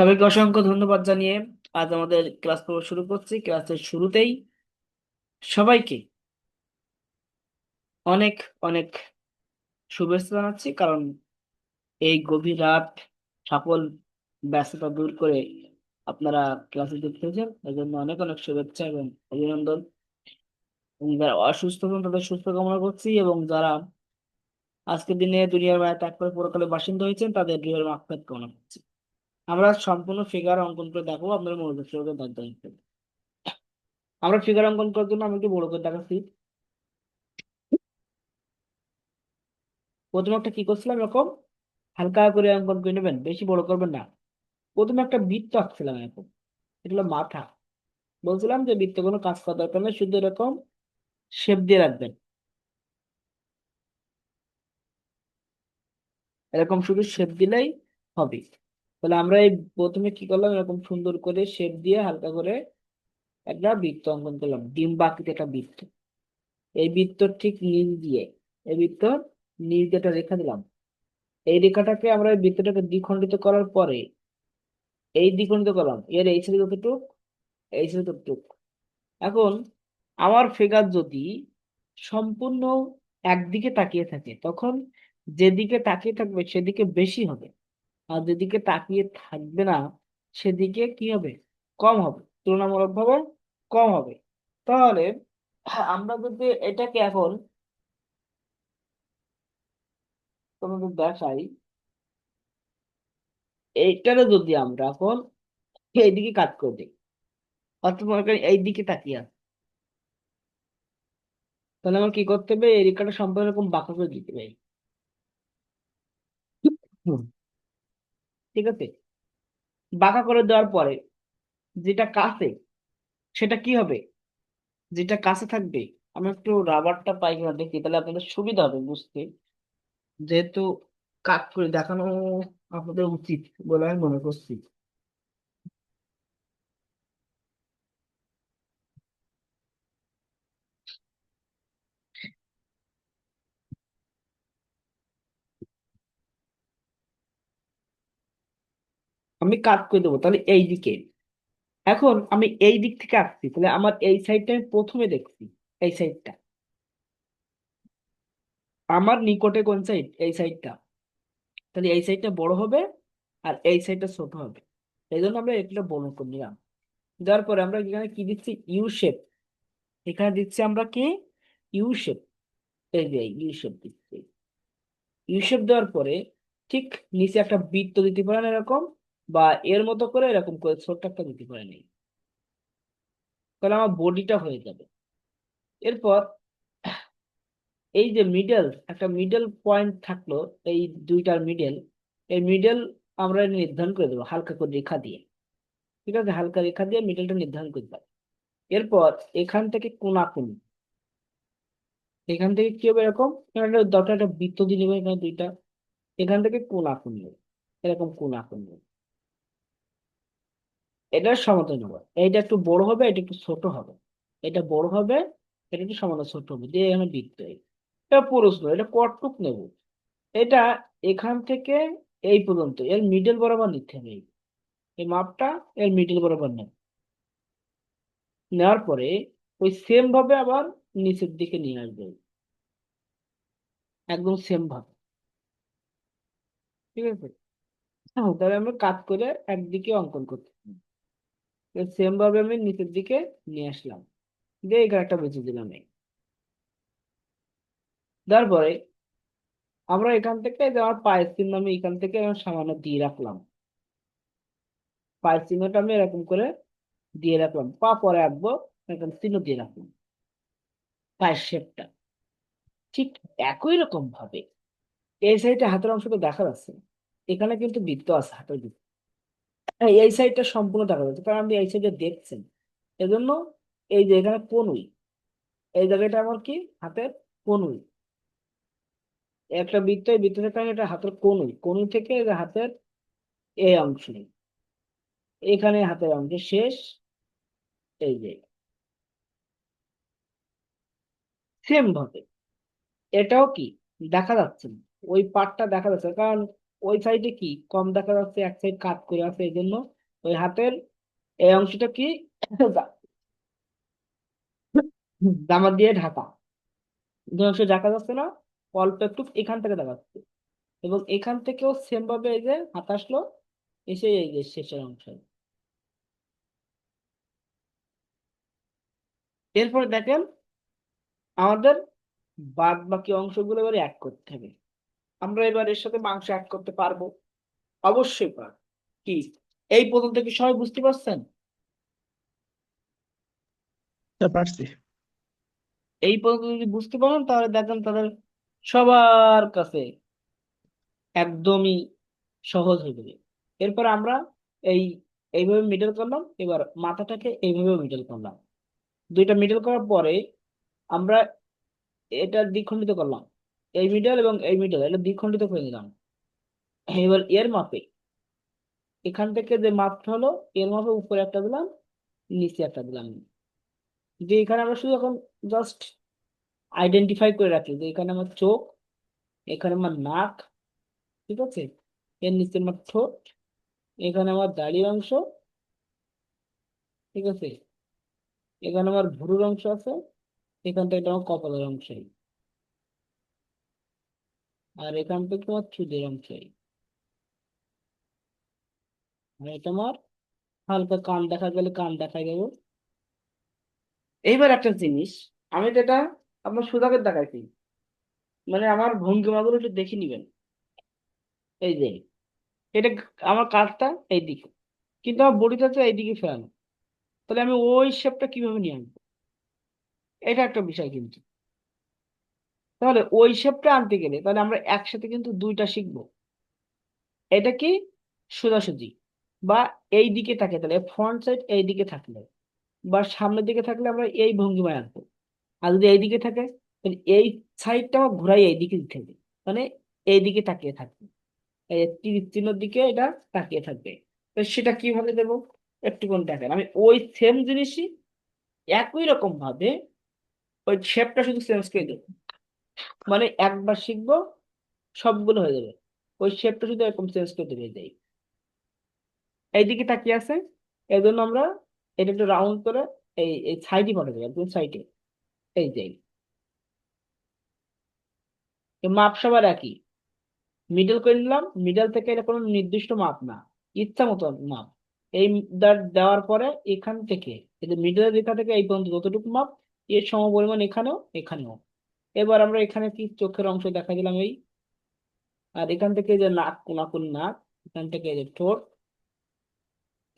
সবাইকে অসংখ্য ধন্যবাদ জানিয়ে আজ আমাদের ক্লাস পর্ব শুরু করছি। ক্লাসের শুরুতেই সবাইকে অনেক অনেক শুভেচ্ছা জানাচ্ছি, কারণ এই গভীর রাত সকল ব্যস্ততা দূর করে আপনারা ক্লাসে যুক্ত হয়েছেন এই জন্য অনেক অনেক শুভেচ্ছা এবং অভিনন্দন। যারা অসুস্থ আছেন তাদের সুস্থ কামনা করছি এবং যারা আজকের দিনে দুনিয়ার মায়া ত্যাগ করে পরকালে বাসিন্দা হয়েছেন তাদের গৃহের মাগফিরাত কামনা করছি। আমরা সম্পূর্ণ ফিগার অঙ্কন করে দেখব আপনারা মনোযোগ আমরা ফিগার অঙ্কন করার জন্য আমি একটু বড় করে দেখাচ্ছি প্রথমে একটা কি করছিলাম, এরকম হালকা করে অঙ্কন করে নেবেন, বেশি বড় করবেন না। প্রথমে একটা বৃত্ত আঁকছিলাম এরকম, এগুলো মাথা। বলছিলাম যে বৃত্ত কোনো কাজ করা দরকার নেই, শুধু এরকম শেপ দিয়ে রাখবেন। এরকম শুধু শেপ দিলেই হবে। তাহলে আমরা এই প্রথমে কি করলাম? এরকম সুন্দর করে শেপ দিয়ে হালকা করে একটা বৃত্ত অঙ্কন করলাম। ডিম বাকিতে একটা বৃত্ত। এই বৃত্তর ঠিক নিচ দিয়ে, এই বৃত্ত নিচ দিয়ে একটা রেখা দিলাম। এই রেখাটাকে আমরা এই বৃত্তটাকে দ্বিখণ্ডিত করার পরে, এই দ্বিখণ্ডিত করলাম। এর এই সাইডে যতটুক, এই সাইডে যতটুক এখন আমার ফিগার যদি সম্পূর্ণ একদিকে তাকিয়ে থাকে, তখন যেদিকে তাকিয়ে থাকবে সেদিকে বেশি হবে। আর যেদিকে তাকিয়ে থাকবে না, সেদিকে কি হবে? কম হবে, তুলনামূলকভাবে কম হবে। তাহলে আমরা যদি এটাকে এখন তোমাদের দেখাই, এইটারে যদি আমরা এখন এইদিকে কাজ করে দিই, অর্থাৎ মনে করি এই দিকে তাকিয়ে আছে, তাহলে আমার কি করতে হবে? এই রেখাটা সম্পূর্ণ এরকম বাঁকা করে দিতে হবে। ঠিক আছে? বাঁকা করে দেওয়ার পরে যেটা কাছে, সেটা কি হবে? যেটা কাছে থাকবে, আমি একটু রাবারটা পাই কিনা দেখি, তাহলে আপনাদের সুবিধা হবে বুঝতে। যেহেতু কাট করে দেখানো আপনাদের উচিত বলে আমি মনে করছি। আমি কাট করে দেবো, তাহলে এই দিকে। এখন আমি এই দিক থেকে আসছি, তাহলে আমার এই সাইডটা আমি প্রথমে দেখছি, এই সাইডটা আমার নিকটে কোন সাইড এই সাইডটা তাহলে এই সাইডটা বড় হবে আর এই সাইডটা ছোট হবে। এই জন্য আমরা এটা বড় করে নিলাম। দেওয়ার পরে আমরা এখানে কি দিচ্ছি? ইউ শেপ এখানে দিচ্ছি আমরা কি? ইউ শেপ এই যে ইউ শেপ দিচ্ছি। ইউ শেপ দেওয়ার পরে ঠিক নিচে একটা বৃত্ত দিতে পারেন এরকম। বা এর মতো করে এরকম করে ছোট্ট একটা দিতে পারেন এই তাহলে আমার বডিটা হয়ে যাবে। এরপর এই যে মিডল একটা মিডল পয়েন্ট থাকল, এই দুইটার মিডল এই মিডল আমরা নির্ধারণ করে দেবো হালকা করে রেখা দিয়ে। ঠিক আছে? হালকা রেখা দিয়ে মিডলটা নির্ধারণ করতে পারি এরপর এখান থেকে কোনাকুনি এখান থেকে কি হবে এরকম? এখানে দরকার একটা বৃত্ত দিয়ে নেব এখানে দুইটা। এখান থেকে কোনাকুনি এরকম কোনাকুনি এটার সমাধান নেব। এইটা একটু বড় হবে, এটা একটু ছোট হবে। এটা বড় হবে, এটা একটু সমাধান ছোট হবে। দিয়ে এখানে বৃত্ত এটা প্রশ্ন, এটা কটটুক নেব। এটা এখান থেকে এই পর্যন্ত, এর মিডল বরাবর নিতে হবে। এই। মাপটা এর মিডল বরাবর নেব। নেওয়ার পরে ওই সেম ভাবে আবার নিচের দিকে নিয়ে আসবে। একদম সেম ভাবে। ঠিক আছে? তাহলে আমরা কাট করে একদিকে অঙ্কন করতে সেম ভাবে আমি নিচের দিকে নিয়ে আসলাম। দিয়ে একটা বেঁচে দিলাম এই। তারপরে আমরা এখান থেকে আমার পায়ের চিহ্ন আমি এখান থেকে সামান্য দিয়ে রাখলাম। পায়ের চিহ্নটা আমি এরকম করে দিয়ে রাখলাম। পা পরে আঁকবো এখানে চিহ্ন দিয়ে রাখলাম। পায়ের শেপটা ঠিক একই রকম ভাবে। এই সাইডে হাতের অংশটা দেখা যাচ্ছে। এখানে কিন্তু বৃত্ত আছে হাতের বৃত্ত হ্যাঁ, এই সাইডটা সম্পূর্ণ দেখা যাচ্ছে। কারণ আপনি এই সাইডে দেখছেন এজন্য এই যে এখানে কনুই এই জায়গাটা আমার কি? হাতের কনুই একটা বৃত্ত বৃত্ত থেকে এটা হাতের কনুই কনুই থেকে হাতের এই অংশ। এখানে হাতের অংশ শেষ এই যে। সেম ভাবে এটাও কি? দেখা যাচ্ছে না। ওই পার্টটা দেখা যাচ্ছে কারণ ওই সাইডে কি? কম দেখা যাচ্ছে, এক সাইড কাট করে আছে এই জন্য ওই হাতের এই অংশটা কি? জামা দিয়ে ঢাকা। দুই অংশ দেখা যাচ্ছে না অল্প একটু এখান থেকে দেখা যাচ্ছে। এবং এখান থেকেও সেম ভাবে এই যে হাত আসলো, এসে এই যে শেষের অংশ। এরপরে দেখেন, আমাদের বাদ বাকি অংশগুলো এবারে এক করতে হবে। আমরা এবার এর সাথে মাংস অ্যাড করতে পারব। অবশ্যই পারব কি? এই পর্যন্ত কি সবাই বুঝতে পারছেন? পারছি। এই পর্যন্ত যদি বুঝতে পারেন তাহলে দেখেন তাদের সবার কাছে একদমই সহজ হয়ে যাবে। এরপর আমরা এই এইভাবে মিডল করলাম এবার মাথাটাকে এইভাবে মিডল করলাম। দুইটা মিডল করার পরে আমরা এটা দ্বিখণ্ডিত করলাম। এই মিডল এবং এই মিডল এটা দ্বিখণ্ডিত করে দিলাম এবার এর মাপে, এখান থেকে যে মাপটা হলো, এর মাপে উপরে একটা দিলাম, নিচে একটা দিলাম। যে এখানে আমরা শুধু এখন জাস্ট আইডেন্টিফাই করে রাখি যে এখানে আমার চোখ, এখানে আমার নাক, ঠিক আছে? এর নিচে আমার ঠোঁট, এখানে আমার দাড়ির অংশ, ঠিক আছে? এখানে আমার ভুরুর অংশ আছে, এখান থেকে আমার কপালের অংশ আর এখান থেকে তোমার চুলের অংশ আর এটা আমার হালকা কান দেখা গেলে কান দেখা গেল। এইবার একটা জিনিস, আমি তো এটা আপনার সুদাকে দেখাইছি মানে আমার ভঙ্গিমাগুলো একটু দেখে নিবেন। এই যে, এটা আমার কাজটা এইদিকে, কিন্তু আমার বডিটা তো এইদিকে ফেরানো তাহলে আমি ওই শেপটা কীভাবে নিয়ে আনব? এটা একটা বিষয় কিন্তু। তাহলে ওই শেপটা আনতে গেলে তাহলে আমরা একসাথে কিন্তু দুইটা শিখব। এটা কি? সোজাসুজি। বা এই দিকে থাকে তাহলে ফ্রন্ট সাইড এই দিকে থাকলে বা সামনের দিকে থাকলে আমরা এই ভঙ্গিমায় আনব। আর যদি এই দিকে থাকে, তাহলে এই সাইডটা ঘোরাই এই দিকে দিতে হবে। মানে এই দিকে তাকিয়ে থাকবে। তীর দিকে এটা তাকিয়ে থাকবে। তো সেটা কীভাবে দেবো? একটুখানি দেখেন। আমি ওই সেম জিনিসই একই রকম ভাবে ওই শেপটা শুধু চেঞ্জ করে দেবো। মানে একবার শিখব, সবগুলো হয়ে যাবে। ওই শেপটা শুধু এরকম চেঞ্জ করে দেবে যাই এইদিকে তাকিয়ে আছে এই জন্য আমরা এটা একটু রাউন্ড করে এই এই সাইডে পাঠাতে একদম সাইডে এই যে মাপ সবার একই। মিডল করে নিলাম মিডল থেকে এটা কোনো নির্দিষ্ট মাপ না, ইচ্ছা মতো মাপ। এই দেওয়ার পরে এখান থেকে মিডলের রেখা থেকে এই পর্যন্ত যতটুকু মাপ, এর সম পরিমাণ এখানেও এখানেও। এবার আমরা এখানে কি চোখের অংশ দেখা দিলাম এই? আর এখান থেকে যে নাক, কোনাকুন নাক, এখান থেকে যে ঠোঁট,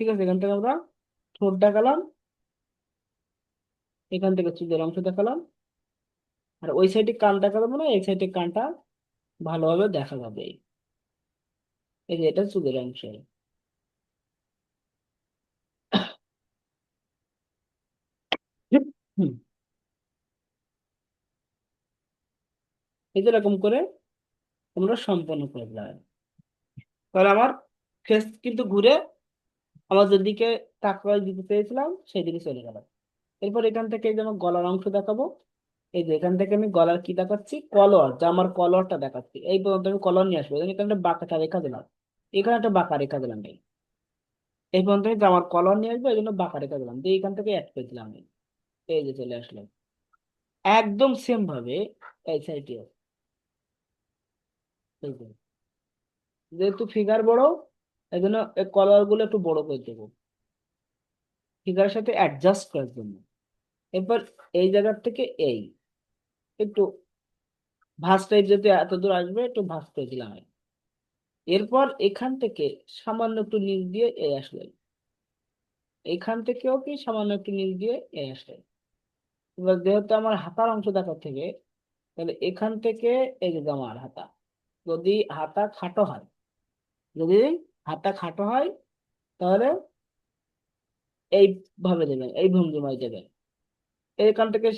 ঠিক আছে? এখান থেকে আমরা ঠোঁট দেখালাম, এখান থেকে চুলের অংশ দেখালাম, আর ওই সাইডে কান দেখা যাবে না এই সাইডে কানটা ভালোভাবে দেখা যাবে। এই যে এটা চুলের অংশ। এই এরকম করে তোমরা সম্পন্ন করে দিলাম তাহলে আমার ফেস কিন্তু ঘুরে আমার যেদিকে তাকায় দিতে চেয়েছিলাম সেই দিকে চলে গেল। এরপর এখান থেকে এই যে আমার গলার অংশ দেখাবো। এই যে এখান থেকে আমি গলার কি দেখাচ্ছি? কলর জামার কলরটা দেখাচ্ছি। এই পর্যন্ত আমি কলর নিয়ে আসব। এখানে একটা বাঁকাটা রেখা দিলাম। এখানে একটা বাঁকা রেখা দিলাম এই এই পর্যন্ত আমি জামার কলর নিয়ে আসব, এই জন্য বাঁকা রেখা দিলাম। দিয়ে এখান থেকে অ্যাড করে দিলাম এই যে চলে আসলাম একদম সেম ভাবে এই সাইডে যেহেতু ফিগার বড় এই জন্য কলারগুলো একটু বড় করে দেবো। ফিগারের সাথে অ্যাডজাস্ট করার জন্য। এরপর এই জায়গার থেকে এই। একটু ভাঁজ টাইপ যেতে এত দূর আসবে, একটু ভাঁজ করে দিলাম এরপর এখান থেকে সামান্য একটু নিচ দিয়ে এ আসলে এখান থেকেও কি সামান্য একটু নিচ দিয়ে এ আসলে এবার যেহেতু আমার হাতার অংশ দেখার থেকে, তাহলে এখান থেকে এই যে আমার হাতা। যদি হাতা খাটো হয়, যদি হাতটা খাটো হয়, তাহলে এইভাবে দেবেন এই ভঙ্গিমায় দেবেন এখান থেকে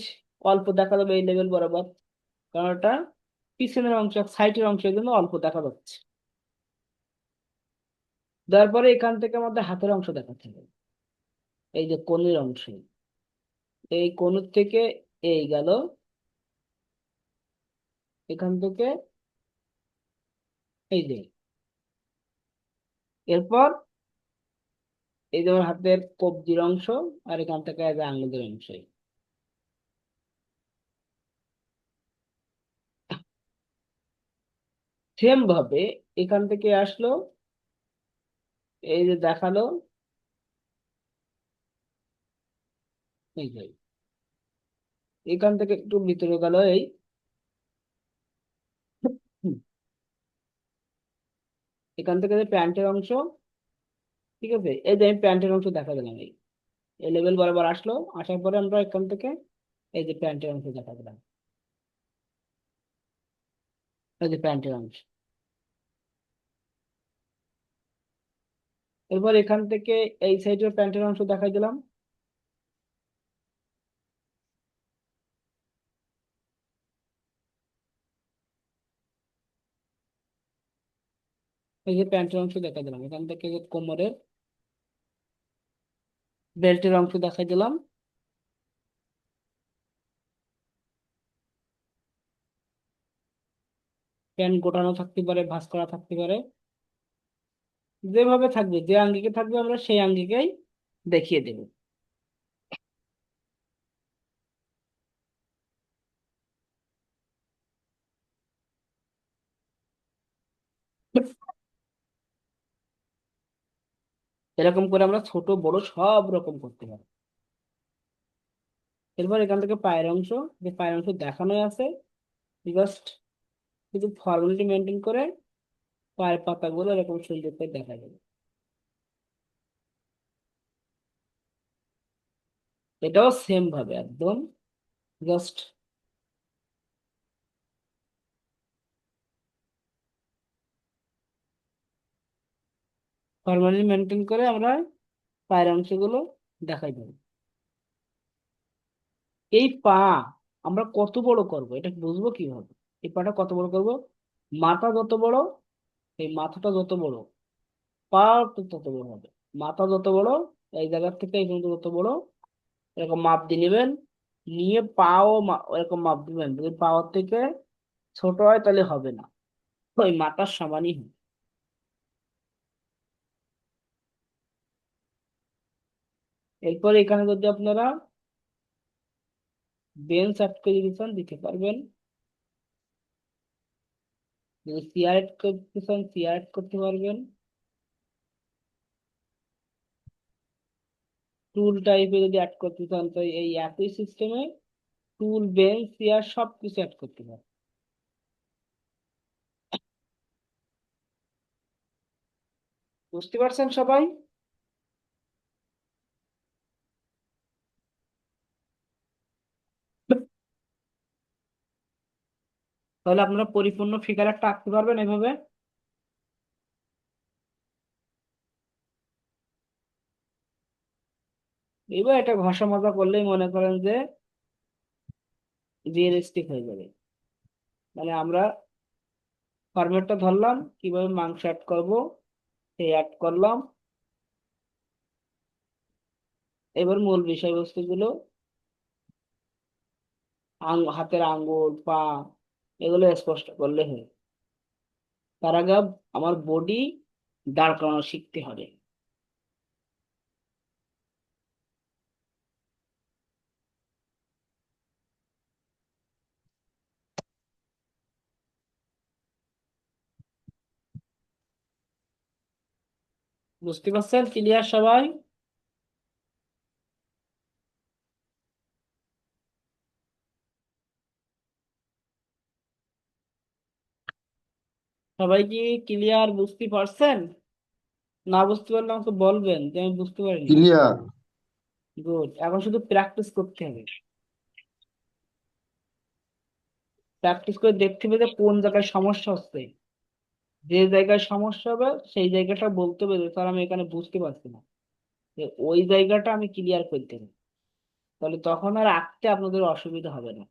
অল্প দেখা যাবে এই লেভেল বরাবর। কারণ এটা পিছনের অংশ সাইটের অংশের জন্য অল্প দেখা যাচ্ছে। তারপরে এখান থেকে আমাদের হাতের অংশ দেখাতে হবে। এই যে কোণের অংশ। এই কোণের থেকে এই গেল। এখান থেকে এই যে, এরপর এই যে আমার হাতের কবজির অংশ আর এখান থেকে এই যে আঙ্গুলের অংশ। সেম ভাবে এখান থেকে আসলো, এই যে দেখাল, এই যে, এখান থেকে একটু ভিতরে গেল এই হুম, এখান থেকে যে প্যান্টের অংশ, ঠিক আছে? এই যে আমি প্যান্টের অংশ দেখা দিলাম এই। এই লেভেল বরাবর আসলো, আসার পরে আমরা এখান থেকে এই যে প্যান্টের অংশ দেখা দিলাম এই যে প্যান্টের অংশ। এরপর এখান থেকে এই সাইডের প্যান্টের অংশ দেখাই দিলাম। এই যে প্যান্টের অংশ দেখা দিলাম, এখান থেকে কোমরের বেল্টের অংশ দেখাই দিলাম। প্যান্ট গোটানো থাকতে পারে, ভাঁজ করা থাকতে পারে। যেভাবে থাকবে, যে আঙ্গিকে থাকবে আমরা সেই আঙ্গিকেই দেখিয়ে দেব। এরকম করে আমরা ছোট, বড় সব রকম করতে পারি এরপর এখান থেকে পায়ের অংশ, যে পায়ের অংশ দেখানোই আছে। জাস্ট শুধু ফর্মালিটি মেনটেন করে পায়ের পাতাগুলো এরকম সুন্দর করে দেখা যাবে। এটাও সেম ভাবে একদম। জাস্ট ফর্মালিটি মেনটেন করে আমরা পায়ের অংশগুলো দেখাই দেবো। এই পা আমরা কত বড় করব, এটা বুঝব কীভাবে? এই পাটা কত বড় করব? মাথা যত বড়, এই মাথাটা যত বড়, পা তত বড় হবে। মাথা যত বড়, এই জায়গা থেকে এই পর্যন্ত যত বড়, এরকম মাপ দিয়ে নেবেন। নিয়ে পাও এরকম মাপ দিবেন। যদি পাওয়ার থেকে ছোট হয় তাহলে হবে না। ওই মাথার সমানই হবে। এরপর এখানে যদি আপনারা বেঞ্চ অ্যাড করে চান দিতে পারবেন, যদি অ্যাড করতে চান সিআর অ্যাড করতে পারবেন। টুল টাইপে যদি অ্যাড করতে চান তো এই একই সিস্টেমে টুল বেঞ্চ সিআর সব কিছু অ্যাড করতে পারবেন। বুঝতে পারছেন সবাই? তাহলে আপনারা পরিপূর্ণ ফিগার একটা আঁকতে পারবেন এভাবে। এবার এটা ঘষা মাজা করলেই মনে করেন যে রিয়েলিস্টিক হয়ে যাবে। মানে আমরা ফরম্যাটটা ধরলাম, কীভাবে মাংস অ্যাড করব, সেই অ্যাড করলাম। এবার মূল বিষয়বস্তুগুলো হাতের আঙ্গুল পা এগুলো স্পষ্ট করলে হয়। আগে আমার বডি দাঁড় করানো শিখতে হবে। বুঝতে পারছেন? ক্লিয়ার সবাই? সবাই কি ক্লিয়ার বুঝতে পারছেন? না বুঝতে পারলে আমাকে বলবেন যে আমি বুঝতে পারিনি। ক্লিয়ার গুড এখন শুধু প্র্যাকটিস করতে হবে। প্র্যাকটিস করে দেখতে হবে যে কোন জায়গায় সমস্যা হচ্ছে। যে জায়গায় সমস্যা হবে সেই জায়গাটা বলতে হবে যে, স্যার আমি এখানে বুঝতে পারছি না। যে ওই জায়গাটা আমি ক্লিয়ার করতে হবে। তাহলে তখন আর আঁকতে আপনাদের অসুবিধা হবে না।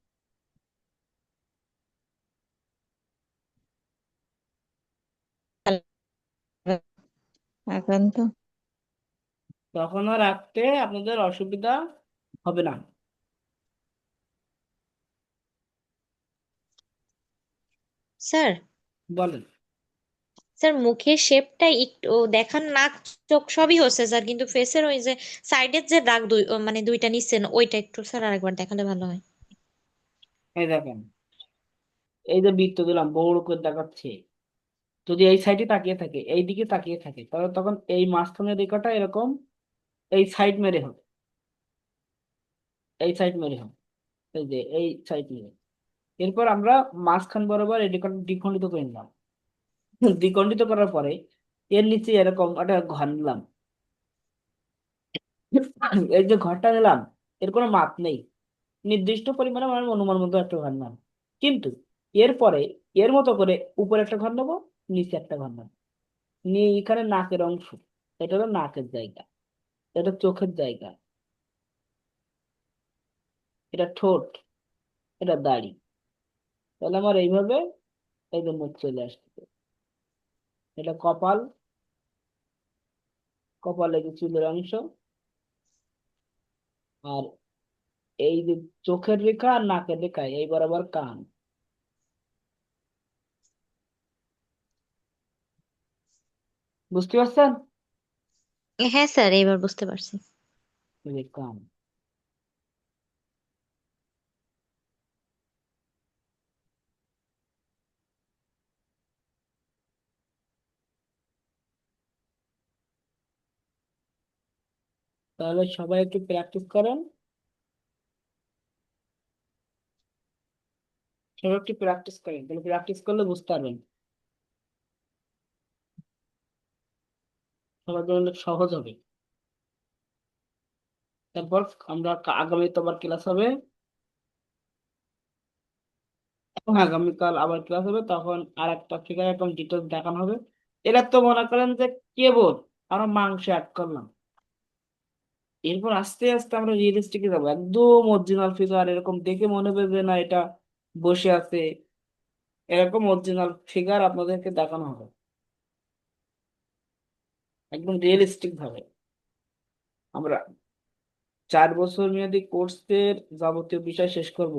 এখন তো তখন আর আঁকতে আপনাদের অসুবিধা হবে না। স্যার। বলেন। স্যার মুখের শেপটা একটু দেখান নাক চোখ সবই হচ্ছে স্যার কিন্তু ফেসের ওই যে সাইডের যে দাগ দুই ও মানে দুইটা নিচ্ছেন ওইটা একটু স্যার আরেকবার দেখালে ভালো হয়। এই দেখেন এই যে বৃত্ত দিলাম বড় করে দেখাচ্ছে। যদি এই সাইডে তাকিয়ে থাকে, এই দিকে তাকিয়ে থাকে, তাহলে তখন এই মাঝখানের রেখাটা এরকম এই সাইড মেরে হবে। এই সাইড মেরে হবে, এই যে এই সাইড মেরে। এরপর আমরা মাঝখান বরাবর এই দ্বিখণ্ডিত করে নিলাম। দ্বিখণ্ডিত করার পরে এর নিচে এরকম একটা ঘর নিলাম। এই যে ঘরটা নিলাম, এর কোনো মাপ নেই। নির্দিষ্ট পরিমাণে আমার অনুমান মতো একটা ঘর নিলাম। কিন্তু এরপরে এর মতো করে উপরে একটা ঘর নেব নিচে একটা ঘর নিয়ে এখানে নাকের অংশ, এটা হলো নাকের জায়গা, এটা চোখের জায়গা, এটা ঠোঁট, এটা দাড়ি। তাহলে আমার এইভাবে এই যে মুখ চলে আসছে এটা কপাল, কপালে যে চুলের অংশ, আর এই যে চোখের রেখা আর নাকের রেখা এই বরাবর কান। বুঝতে পারছেন? হ্যাঁ স্যার এবার বুঝতে পারছি। যে কান তাহলে সবাই একটু প্র্যাকটিস করেন। সবাই একটু প্র্যাকটিস করেন তাহলে প্র্যাকটিস করলে বুঝতে পারবেন। সবার জন্য অনেক সহজ হবে। তারপর আমরা আগামীতে আবার ক্লাস হবে। আগামীকাল আবার ক্লাস হবে, তখন আর একটা ফিগার একদম ডিটেলস দেখানো হবে। এরা তো মনে করেন যে কেবল আমরা মাংস অ্যাড করলাম। এরপর আস্তে আস্তে আমরা রিয়েলিস্টিকে যাব। একদম অরিজিনাল ফিগার এরকম দেখে মনে হবে যে না, এটা বসে আছে। এরকম অরিজিনাল ফিগার আপনাদেরকে দেখানো হবে। একদম রিয়েলিস্টিক ভাবে। আমরা চার বছর মেয়াদী কোর্সের যাবতীয় বিষয় শেষ করব।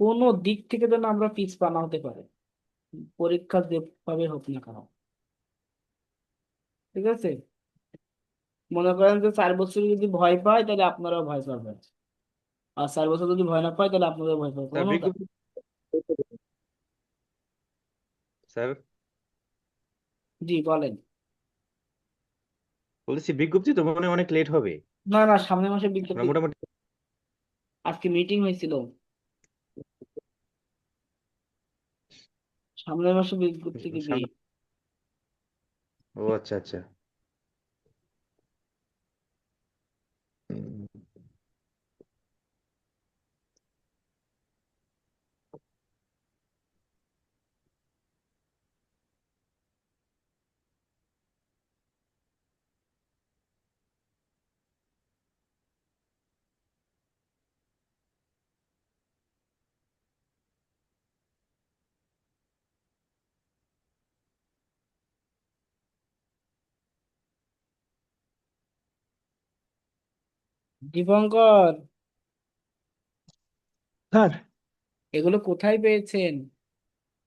কোনো দিক থেকে যেন আমরা পিছপা না হতে পারে। পরীক্ষা যেভাবে হোক না কেন। ঠিক আছে? মনে করেন যে চার বছর যদি ভয় পায় তাহলে আপনারাও ভয় পাবেন। আর চার বছর যদি ভয় না পায় তাহলে আপনারাও ভয় পাবেন। স্যার? জি বলেন। বলছি বিজ্ঞপ্তি তো মনে অনেক লেট হবে। না না সামনের মাসে বিজ্ঞপ্তি। মোটামুটি আজকে মিটিং হয়েছিল। সামনের মাসে বিজ্ঞপ্তি দিবি ও আচ্ছা আচ্ছা। দীপঙ্কর স্যার। এগুলো কোথায় পেয়েছেন?